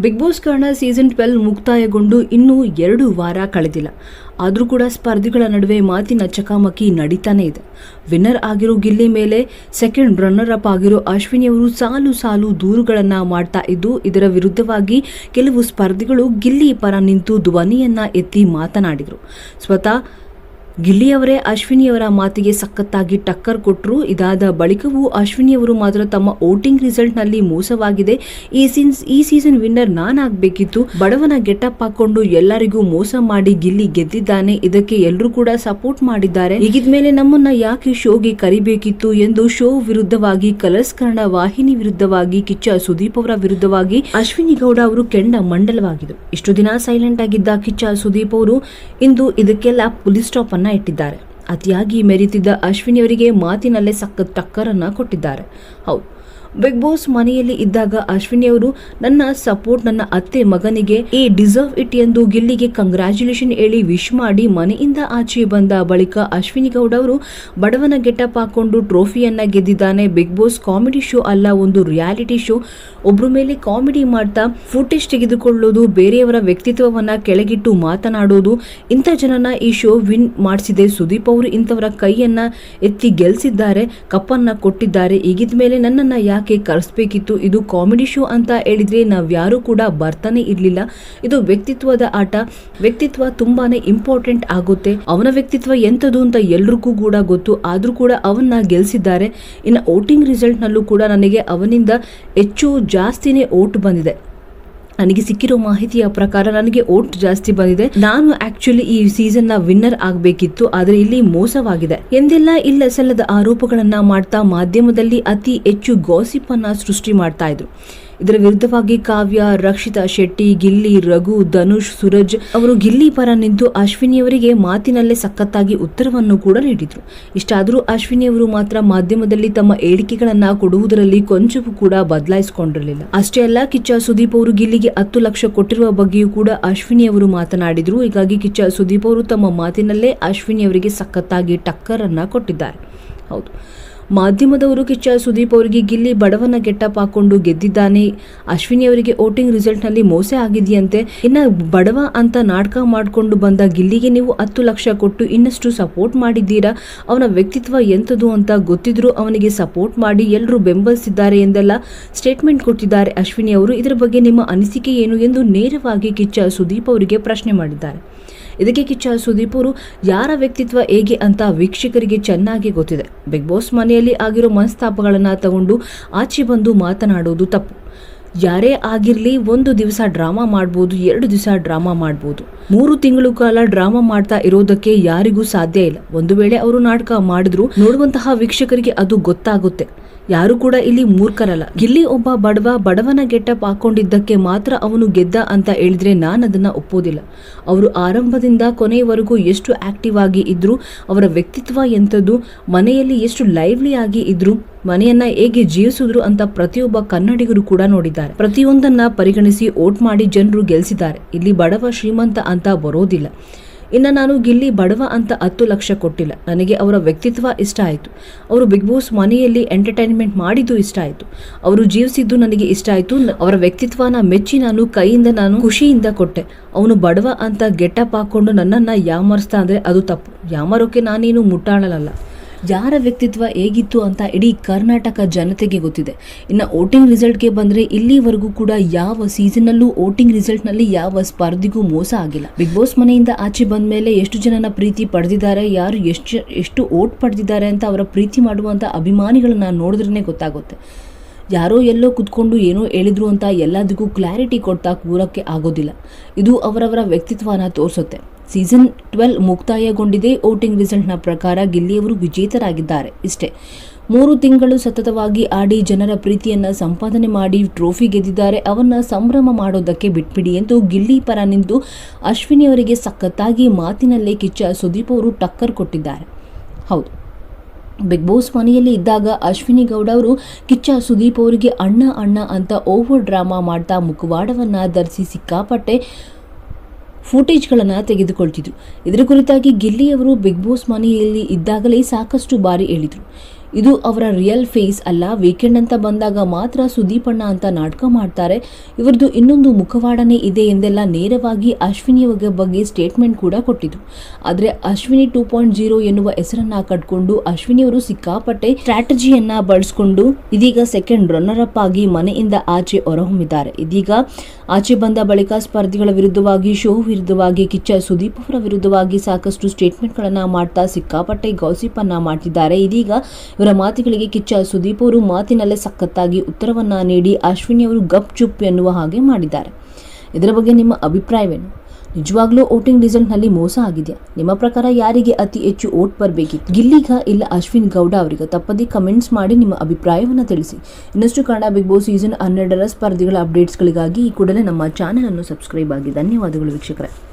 Big boss ಕಾರಣ season twelve ಮುಕ್ತಾಯಗೊಂಡು ಇನ್ನೂ ಎರಡು ವಾರ ಕಳೆದಿಲ್ಲ. ಆದರೂ ಕೂಡ ಸ್ಪರ್ಧಿಗಳ ನಡುವೆ ಮಾತಿನ ಚಕಾಮಕಿ ನಡೀತಾನೆ ಇದೆ. ವಿನ್ನರ್ ಆಗಿರೋ ಗಿಲ್ಲಿ ಮೇಲೆ ಸೆಕೆಂಡ್ ರನ್ನರ್ ಅಪ್ ಆಗಿರೋ ಅಶ್ವಿನಿ ಅವರು ಸಾಲು ಸಾಲು ದೂರುಗಳನ್ನು ಮಾಡ್ತಾ ಇದ್ದು, ಇದರ ವಿರುದ್ಧವಾಗಿ ಕೆಲವು ಸ್ಪರ್ಧಿಗಳು ಗಿಲ್ಲಿ ಪರ ನಿಂತು ಧ್ವನಿಯನ್ನು ಎತ್ತಿ ಮಾತನಾಡಿದರು. ಸ್ವತಃ ಗಿಲ್ಲಿಯವರೇ ಅಶ್ವಿನಿಯವರ ಮಾತಿಗೆ ಸಖತ್ತಾಗಿ ಟಕ್ಕರ್ ಕೊಟ್ಟರು ಇದಾದ ಬಳಿಕವೂ ಅಶ್ವಿನಿಯವರು ಮಾತ್ರ ತಮ್ಮ ವೋಟಿಂಗ್ ರಿಸಲ್ಟ್ನಲ್ಲಿ ಮೋಸವಾಗಿದೆ. ಈ ಸೀನ್ಸ್, ಈ ಸೀಸನ್ ವಿನ್ನರ್ ನಾನಾಗಬೇಕಿತ್ತು. ಬಡವನ ಗೆಟಪ್ ಹಾಕೊಂಡು ಎಲ್ಲರಿಗೂ ಮೋಸ ಮಾಡಿ ಗಿಲ್ಲಿ ಗೆದ್ದಿದ್ದಾನೆ. ಇದಕ್ಕೆ ಎಲ್ಲರೂ ಕೂಡ ಸಪೋರ್ಟ್ ಮಾಡಿದ್ದಾರೆ. ಹೀಗಿದ್ಮೇಲೆ ನಮ್ಮನ್ನ ಯಾಕೆ ಶೋಗೆ ಕರಿಬೇಕಿತ್ತು ಎಂದು ಶೋ ವಿರುದ್ಧವಾಗಿ ಕಲರ್ಸ್ ಕನ್ನಡ ವಾಹಿನಿ ವಿರುದ್ಧವಾಗಿ, ಕಿಚ್ಚ ಸುದೀಪ್ ಅವರ ವಿರುದ್ಧವಾಗಿ ಅಶ್ವಿನಿ ಗೌಡ ಅವರು ಕೆಂಡ ಮಂಡಲವಾಗಿದ್ದು ಇಷ್ಟು ದಿನ ಸೈಲೆಂಟ್ ಆಗಿದ್ದ ಕಿಚ್ಚ ಸುದೀಪ್ ಅವರು ಇಂದು ಇದಕ್ಕೆಲ್ಲ ಪೊಲೀಸ್ ಸ್ಟಾಪ್ ಅನ್ನ ಇಟ್ಟಿದ್ದಾರೆ. ಅತಿಯಾಗಿ ಮೆರೀತಿದ್ದ ಅಶ್ವಿನಿಯವರಿಗೆ ಮಾತಿನಲ್ಲೇ ಸಕ್ಕ ಟಕ್ಕರನ್ನ ಕೊಟ್ಟಿದ್ದಾರೆ. ಹೌದು ಬಿಗ್ ಬಾಸ್ ಮನೆಯಲ್ಲಿ ಇದ್ದಾಗ ಅಶ್ವಿನಿ ಅವರು, ನನ್ನ ಸಪೋರ್ಟ್ ನನ್ನ ಅತ್ತೆ ಮಗನಿಗೆ ಈ ಡಿಸರ್ವ್ ಇಟ್ ಎಂದು ಗಿಲ್ಲಿಗೆ ಕಂಗ್ರಾಚ್ಯುಲೇಷನ್ ಹೇಳಿ ವಿಶ್ ಮಾಡಿ ಮನೆಯಿಂದ ಆಚೆ ಬಂದ ಬಳಿಕ ಅಶ್ವಿನಿ ಗೌಡ ಅವರು ಬಡವನ ಗೆಟಪ್ ಹಾಕೊಂಡು ಟ್ರೋಫಿಯನ್ನ ಗೆದ್ದಿದ್ದಾನೆ. ಬಿಗ್ ಬಾಸ್ ಕಾಮಿಡಿ ಶೋ ಅಲ್ಲ, ಒಂದು ರಿಯಾಲಿಟಿ ಶೋ ಒಬ್ರು ಮೇಲೆ ಕಾಮಿಡಿ ಮಾಡ್ತಾ ಫುಟೇಜ್ ತೆಗೆದುಕೊಳ್ಳೋದು, ಬೇರೆಯವರ ವ್ಯಕ್ತಿತ್ವವನ್ನ ಕೆಳಗಿಟ್ಟು ಮಾತನಾಡೋದು, ಇಂಥ ಜನನ ಈ ಶೋ ವಿನ್ ಮಾಡಿಸಿದೆ. ಸುದೀಪ್ ಅವರು ಇಂಥವರ ಕೈಯನ್ನ ಎತ್ತಿ ಗೆಲ್ಸಿದ್ದಾರೆ, ಕಪ್ಪನ್ನ ಕೊಟ್ಟಿದ್ದಾರೆ. ಈಗಿದ್ಮೇಲೆ ನನ್ನನ್ನ ಯಾಕೆ ಕರೆಸ್ಬೇಕಿತ್ತು ಇದು ಕಾಮಿಡಿ ಶೋ ಅಂತ ಹೇಳಿದ್ರೆ ನಾವ್ಯಾರೂ ಕೂಡ ಬರ್ತಾನೆ ಇರಲಿಲ್ಲ. ಇದು ವ್ಯಕ್ತಿತ್ವದ ಆಟ. ವ್ಯಕ್ತಿತ್ವ ತುಂಬಾನೇ ಇಂಪಾರ್ಟೆಂಟ್ ಆಗುತ್ತೆ. ಅವನ ವ್ಯಕ್ತಿತ್ವ ಎಂಥದ್ದು ಅಂತ ಎಲ್ರಿಗೂ ಕೂಡ ಗೊತ್ತು. ಆದರೂ ಕೂಡ ಅವನ್ನ ಗೆಲ್ಸಿದ್ದಾರೆ. ಇನ್ನು ವೋಟಿಂಗ್ ರಿಸಲ್ಟ್ ನಲ್ಲೂ ಕೂಡ ನನಗೆ ಅವನಿಂದ ಹೆಚ್ಚು ಜಾಸ್ತಿನೇ ಓಟ್ ಬಂದಿದೆ. ನನಗೆ ಸಿಕ್ಕಿರೋ ಮಾಹಿತಿಯ ಪ್ರಕಾರ ನನಗೆ ಓಟ್ ಜಾಸ್ತಿ ಬಂದಿದೆ. ನಾನು ಆಕ್ಚುಲಿ ಈ ಸೀಸನ್ನ ವಿನ್ನರ್ ಆಗಬೇಕಿತ್ತು, ಆದ್ರೆ ಇಲ್ಲಿ ಮೋಸವಾಗಿದೆ. ಎಂದೆಲ್ಲ ಇಲ್ಲ ಸಲ್ಲದ ಆರೋಪಗಳನ್ನ ಮಾಡ್ತಾ ಮಾಧ್ಯಮದಲ್ಲಿ ಅತಿ ಹೆಚ್ಚು ಗಾಸಿಪ್ ಅನ್ನ ಸೃಷ್ಟಿ ಮಾಡ್ತಾ ಇದ್ರು. ಇದರ ವಿರುದ್ಧವಾಗಿ ಕಾವ್ಯ, ರಕ್ಷಿತಾ ಶೆಟ್ಟಿ, ಗಿಲ್ಲಿ, ರಘು, ಧನುಷ್, ಸುರಜ್ ಅವರು ಗಿಲ್ಲಿ ಪರ ನಿಂತು ಅಶ್ವಿನಿಯವರಿಗೆ ಮಾತಿನಲ್ಲೇ ಸಖತ್ತಾಗಿ ಉತ್ತರವನ್ನು ಕೂಡ ನೀಡಿದ್ರು. ಇಷ್ಟಾದರೂ ಅಶ್ವಿನಿಯವರು ಮಾತ್ರ ಮಾಧ್ಯಮದಲ್ಲಿ ತಮ್ಮ ಹೇಳಿಕೆಗಳನ್ನ ಕೊಡುವುದರಲ್ಲಿ ಕೊಂಚವೂ ಕೂಡ ಬದಲಾಯಿಸಿಕೊಂಡಿರಲಿಲ್ಲ. ಅಷ್ಟೇ ಅಲ್ಲ, ಕಿಚ್ಚ ಸುದೀಪ್ ಅವರು ಗಿಲ್ಲಿಗೆ ಹತ್ತು ಲಕ್ಷ ಕೊಟ್ಟಿರುವ ಬಗ್ಗೆಯೂ ಕೂಡ ಅಶ್ವಿನಿ ಅವರು ಮಾತನಾಡಿದ್ರು. ಹೀಗಾಗಿ ಕಿಚ್ಚ ಸುದೀಪ್ ಅವರು ತಮ್ಮ ಮಾತಿನಲ್ಲೇ ಅಶ್ವಿನಿ ಅವರಿಗೆ ಸಖತ್ತಾಗಿ ಟಕ್ಕರ್ ಕೊಟ್ಟಿದ್ದಾರೆ. ಹೌದು. ಮಾಧ್ಯಮದವರು ಕಿಚ್ಚ ಸುದೀಪ್ ಅವರಿಗೆ ಗಿಲ್ಲಿ ಬಡವನ ಗೆಟ್ಟಪ್ ಹಾಕೊಂಡು ಗೆದ್ದಿದ್ದಾನೆ. ಅಶ್ವಿನಿ ಅವರಿಗೆ ವೋಟಿಂಗ್ ರಿಸಲ್ಟ್ನಲ್ಲಿ ಮೋಸ ಆಗಿದೆಯಂತೆ. ಇನ್ನ ಬಡವ ಅಂತ ನಾಟಕ ಮಾಡಿಕೊಂಡು ಬಂದ ಗಿಲ್ಲಿಗೆ ನೀವು ಹತ್ತು ಲಕ್ಷ ಕೊಟ್ಟು ಇನ್ನಷ್ಟು ಸಪೋರ್ಟ್ ಮಾಡಿದ್ದೀರಾ? ಅವನ ವ್ಯಕ್ತಿತ್ವ ಎಂಥದ್ದು ಅಂತ ಗೊತ್ತಿದ್ರು ಅವನಿಗೆ ಸಪೋರ್ಟ್ ಮಾಡಿ ಎಲ್ಲರೂ ಬೆಂಬಲಿಸಿದ್ದಾರೆ ಎಂದೆಲ್ಲ ಸ್ಟೇಟ್ಮೆಂಟ್ ಕೊಟ್ಟಿದ್ದಾರೆ ಅಶ್ವಿನಿ ಅವರು. ಇದರ ಬಗ್ಗೆ ನಿಮ್ಮ ಅನಿಸಿಕೆ ಏನು ಎಂದು ನೇರವಾಗಿ ಕಿಚ್ಚ ಸುದೀಪ್ ಅವರಿಗೆ ಪ್ರಶ್ನೆ ಮಾಡಿದ್ದಾರೆ. ಇದಕ್ಕೆ ಕಿಚ್ಚ ಸುದೀಪ್ ಅವರು, ಯಾರ ವ್ಯಕ್ತಿತ್ವ ಹೇಗೆ ಅಂತ ವೀಕ್ಷಕರಿಗೆ ಚೆನ್ನಾಗಿ ಗೊತ್ತಿದೆ. ಬಿಗ್ ಬಾಸ್ ಮನೆಯಲ್ಲಿ ಆಗಿರೋ ಮನಸ್ತಾಪಗಳನ್ನು ತಗೊಂಡು ಆಚೆ ಬಂದು ಮಾತನಾಡೋದು ತಪ್ಪು. ಯಾರೇ ಆಗಿರಲಿ ಒಂದು ದಿವಸ ಡ್ರಾಮಾ ಮಾಡ್ಬೋದು, ಎರಡು ದಿವಸ ಡ್ರಾಮಾ ಮಾಡ್ಬೋದು. ಮೂರು ತಿಂಗಳು ಕಾಲ ಡ್ರಾಮಾ ಮಾಡ್ತಾ ಇರೋದಕ್ಕೆ ಯಾರಿಗೂ ಸಾಧ್ಯ ಇಲ್ಲ. ಒಂದು ವೇಳೆ ಅವರು ನಾಟಕ ಮಾಡಿದ್ರು, ನೋಡುವಂತಹ ವೀಕ್ಷಕರಿಗೆ ಅದು ಗೊತ್ತಾಗುತ್ತೆ. ಯಾರು ಕೂಡ ಇಲ್ಲಿ ಮೂರ್ಖರಲ್ಲ. ಇಲ್ಲಿ ಒಬ್ಬ ಬಡವ ಬಡವನ ಗೆಟಪ್ ಹಾಕೊಂಡಿದ್ದಕ್ಕೆ ಮಾತ್ರ ಅವನು ಗೆದ್ದ ಅಂತ ಹೇಳಿದ್ರೆ ನಾನು ಅದನ್ನ ಒಪ್ಪೋದಿಲ್ಲ. ಅವರು ಆರಂಭದಿಂದ ಕೊನೆಯವರೆಗೂ ಎಷ್ಟು ಆಕ್ಟಿವ್ ಆಗಿ ಇದ್ರು, ಅವರ ವ್ಯಕ್ತಿತ್ವ ಎಂಥದ್ದು, ಮನೆಯಲ್ಲಿ ಎಷ್ಟು ಲೈವ್ಲಿ ಆಗಿ ಇದ್ರು, ಮನೆಯನ್ನ ಹೇಗೆ ಜೀವಿಸಿದ್ರು ಅಂತ ಪ್ರತಿಯೊಬ್ಬ ಕನ್ನಡಿಗರು ಕೂಡ ನೋಡಿದ್ದಾರೆ. ಪ್ರತಿಯೊಂದನ್ನ ಪರಿಗಣಿಸಿ ಓಟ್ ಮಾಡಿ ಜನರು ಗೆಲ್ಸಿದ್ದಾರೆ. ಇಲ್ಲಿ ಬಡವ ಶ್ರೀಮಂತ ಅಂತ ಬರೋದಿಲ್ಲ. ಇನ್ನು ನಾನು ಗಿಲ್ಲಿ ಬಡವ ಅಂತ ಹತ್ತು ಲಕ್ಷ ಕೊಟ್ಟಿಲ್ಲ. ನನಗೆ ಅವರ ವ್ಯಕ್ತಿತ್ವ ಇಷ್ಟ ಆಯಿತು. ಅವರು ಬಿಗ್ ಬಾಸ್ ಮನೆಯಲ್ಲಿ ಎಂಟರ್ಟೈನ್ಮೆಂಟ್ ಮಾಡಿದ್ದು ಇಷ್ಟ ಆಯಿತು. ಅವರು ಜೀವಿಸಿದ್ದು ನನಗೆ ಇಷ್ಟ ಆಯಿತು. ಅವರ ವ್ಯಕ್ತಿತ್ವನ ಮೆಚ್ಚಿ ನಾನು ಕೈಯಿಂದ ನಾನು ಖುಷಿಯಿಂದ ಕೊಟ್ಟೆ. ಅವನು ಬಡವ ಅಂತ ಗೆಟಪ್ ಹಾಕೊಂಡು ನನ್ನನ್ನು ಯಾಮರಿಸ್ತಾ ಅಂದರೆ ಅದು ತಪ್ಪು. ಯಾಮರೋಕೆ ನಾನೇನು ಮುಟ್ಟಾಳಲ್ಲ ಯಾರ ವ್ಯಕ್ತಿತ್ವ ಹೇಗಿತ್ತು ಅಂತ ಇಡೀ ಕರ್ನಾಟಕ ಜನತೆಗೆ ಗೊತ್ತಿದೆ. ಇನ್ನು ವೋಟಿಂಗ್ ರಿಸಲ್ಟ್ಗೆ ಬಂದರೆ ಇಲ್ಲಿವರೆಗೂ ಕೂಡ ಯಾವ ಸೀಸನ್ನಲ್ಲೂ ವೋಟಿಂಗ್ ರಿಸಲ್ಟ್ನಲ್ಲಿ ಯಾವ ಸ್ಪರ್ಧಿಗೂ ಮೋಸ ಆಗಿಲ್ಲ. ಬಿಗ್ ಬಾಸ್ ಮನೆಯಿಂದ ಆಚೆ ಬಂದ ಮೇಲೆ ಎಷ್ಟು ಜನನ ಪ್ರೀತಿ ಪಡೆದಿದ್ದಾರೆ, ಯಾರು ಎಷ್ಟು ಎಷ್ಟು ಓಟ್ ಪಡೆದಿದ್ದಾರೆ ಅಂತ ಅವರ ಪ್ರೀತಿ ಮಾಡುವಂಥ ಅಭಿಮಾನಿಗಳನ್ನ ನೋಡಿದ್ರೇ ಗೊತ್ತಾಗುತ್ತೆ. ಯಾರೋ ಎಲ್ಲೋ ಕುತ್ಕೊಂಡು ಏನೋ ಹೇಳಿದ್ರು ಅಂತ ಎಲ್ಲದಕ್ಕೂ ಕ್ಲಾರಿಟಿ ಕೊಡ್ತಾ ಕೂರಕ್ಕೆ ಆಗೋದಿಲ್ಲ. ಇದು ಅವರವರ ವ್ಯಕ್ತಿತ್ವನ ತೋರಿಸುತ್ತೆ. ಸೀಸನ್ ಟ್ವೆಲ್ ಮುಕ್ತಾಯಗೊಂಡಿದೆ. ವೋಟಿಂಗ್ ರಿಸಲ್ಟ್ನ ಪ್ರಕಾರ ಗಿಲ್ಲಿಯವರು ವಿಜೇತರಾಗಿದ್ದಾರೆ. ಇಷ್ಟೇ. ಮೂರು ತಿಂಗಳು ಸತತವಾಗಿ ಆಡಿ ಜನರ ಪ್ರೀತಿಯನ್ನ ಸಂಪಾದನೆ ಮಾಡಿ ಟ್ರೋಫಿ ಗೆದ್ದಿದ್ದಾರೆ. ಅವನ್ನ ಸಂಭ್ರಮ ಮಾಡೋದಕ್ಕೆ ಬಿಟ್ಬಿಡಿ ಎಂದು ಗಿಲ್ಲಿ ಪರ ನಿಂತು ಅಶ್ವಿನಿ ಅವರಿಗೆ ಸಖತ್ತಾಗಿ ಮಾತಿನಲ್ಲೇ ಕಿಚ್ಚ ಸುದೀಪ್ ಅವರು ಟಕ್ಕರ್ ಕೊಟ್ಟಿದ್ದಾರೆ. ಹೌದು. ಬಿಗ್ ಬಾಸ್ ಮನೆಯಲ್ಲಿ ಇದ್ದಾಗ ಅಶ್ವಿನಿ ಗೌಡ ಅವರು ಕಿಚ್ಚ ಸುದೀಪ್ ಅವರಿಗೆ ಅಣ್ಣ ಅಣ್ಣ ಅಂತ ಓವರ್ ಡ್ರಾಮಾ ಮಾಡ್ತಾ ಮುಖವಾಡವನ್ನ ಧರಿಸಿ ಸಿಕ್ಕಾಪಟ್ಟೆ ಫುಟೇಜ್ಗಳನ್ನು ತೆಗೆದುಕೊಳ್ತಿದ್ರು. ಇದರ ಕುರಿತಾಗಿ ಗಿಲ್ಲಿ ಅವರು ಬಿಗ್ ಬಾಸ್ ಮನೆಯಲ್ಲಿ ಇದ್ದಾಗಲೇ ಸಾಕಷ್ಟು ಬಾರಿ ಹೇಳಿದರು. ಇದು ಅವರ ರಿಯಲ್ ಫೇಸ್ ಅಲ್ಲ, ವೀಕೆಂಡ್ ಅಂತ ಬಂದಾಗ ಮಾತ್ರ ಸುದೀಪಣ್ಣ ಅಂತ ನಾಟಕ ಮಾಡ್ತಾರೆ. ಇವರದು ಇನ್ನೊಂದು ಮುಖವಾಡನೆ ಇದೆ ಎಂದೆಲ್ಲ ನೇರವಾಗಿ ಅಶ್ವಿನಿ ಬಗ್ಗೆ ಸ್ಟೇಟ್ಮೆಂಟ್ ಕೂಡ ಕೊಟ್ಟಿದ್ರು. ಆದರೆ ಅಶ್ವಿನಿ ಟೂ ಪಾಯಿಂಟ್ ಜೀರೋ ಎನ್ನುವ ಹೆಸರನ್ನ ಕಟ್ಕೊಂಡು ಅಶ್ವಿನಿಯವರು ಸಿಕ್ಕಾಪಟ್ಟೆ ಸ್ಟ್ರಾಟಜಿಯನ್ನ ಬಳಸ್ಕೊಂಡು ಇದೀಗ ಸೆಕೆಂಡ್ ರನ್ನರ್ ಅಪ್ ಆಗಿ ಮನೆಯಿಂದ ಆಚೆ ಹೊರಹೊಮ್ಮಿದ್ದಾರೆ. ಇದೀಗ ಆಚೆ ಬಂದ ಬಳಿಕ ಸ್ಪರ್ಧಿಗಳ ವಿರುದ್ಧವಾಗಿ ಶೋ ವಿರುದ್ಧವಾಗಿ, ಕಿಚ್ಚ ಸುದೀಪ್ ಅವರ ವಿರುದ್ಧವಾಗಿ ಸಾಕಷ್ಟು ಸ್ಟೇಟ್ಮೆಂಟ್ಗಳನ್ನ ಮಾಡ್ತಾ ಸಿಕ್ಕಾಪಟ್ಟೆ ಗೌಸಿಪ್ ಅನ್ನ ಮಾಡ್ತಿದ್ದಾರೆ. ಇದೀಗ ಇವರ ಮಾತುಗಳಿಗೆ ಕಿಚ್ಚ ಸುದೀಪ್ ಅವರು ಮಾತಿನಲ್ಲೇ ಸಖತ್ತಾಗಿ ಉತ್ತರವನ್ನ ನೀಡಿ, ಅಶ್ವಿನಿ ಅವರು ಗಪ್ ಚುಪ್ ಎನ್ನುವ ಹಾಗೆ ಮಾಡಿದ್ದಾರೆ. ಇದರ ಬಗ್ಗೆ ನಿಮ್ಮ ಅಭಿಪ್ರಾಯವೇನು? ನಿಜವಾಗ್ಲೂ ವೋಟಿಂಗ್ ರಿಸಲ್ಟ್ನಲ್ಲಿ ಮೋಸ ಆಗಿದೆ. ನಿಮ್ಮ ಪ್ರಕಾರ ಯಾರಿಗೆ ಅತಿ ಹೆಚ್ಚು ವೋಟ್ ಬರಬೇಕಿತ್ತು? ಗಿಲ್ಲಿಗ ಇಲ್ಲ ಅಶ್ವಿನ್ ಗೌಡ ಅವರಿಗೆ? ತಪ್ಪದೇ ಕಮೆಂಟ್ಸ್ ಮಾಡಿ ನಿಮ್ಮ ಅಭಿಪ್ರಾಯವನ್ನು ತಿಳಿಸಿ. ಇನ್ನಷ್ಟು ಕನ್ನಡ ಬಿಗ್ ಬಾಸ್ ಸೀಸನ್ ಹನ್ನೆರಡರ ಸ್ಪರ್ಧಿಗಳ ಅಪ್ಡೇಟ್ಸ್ಗಳಿಗಾಗಿ ಈ ಕೂಡಲೇ ನಮ್ಮ ಚಾನೆಲ್ ಅನ್ನು ಸಬ್ಸ್ಕ್ರೈಬ್ ಆಗಿ. ಧನ್ಯವಾದಗಳು ವೀಕ್ಷಕರೇ.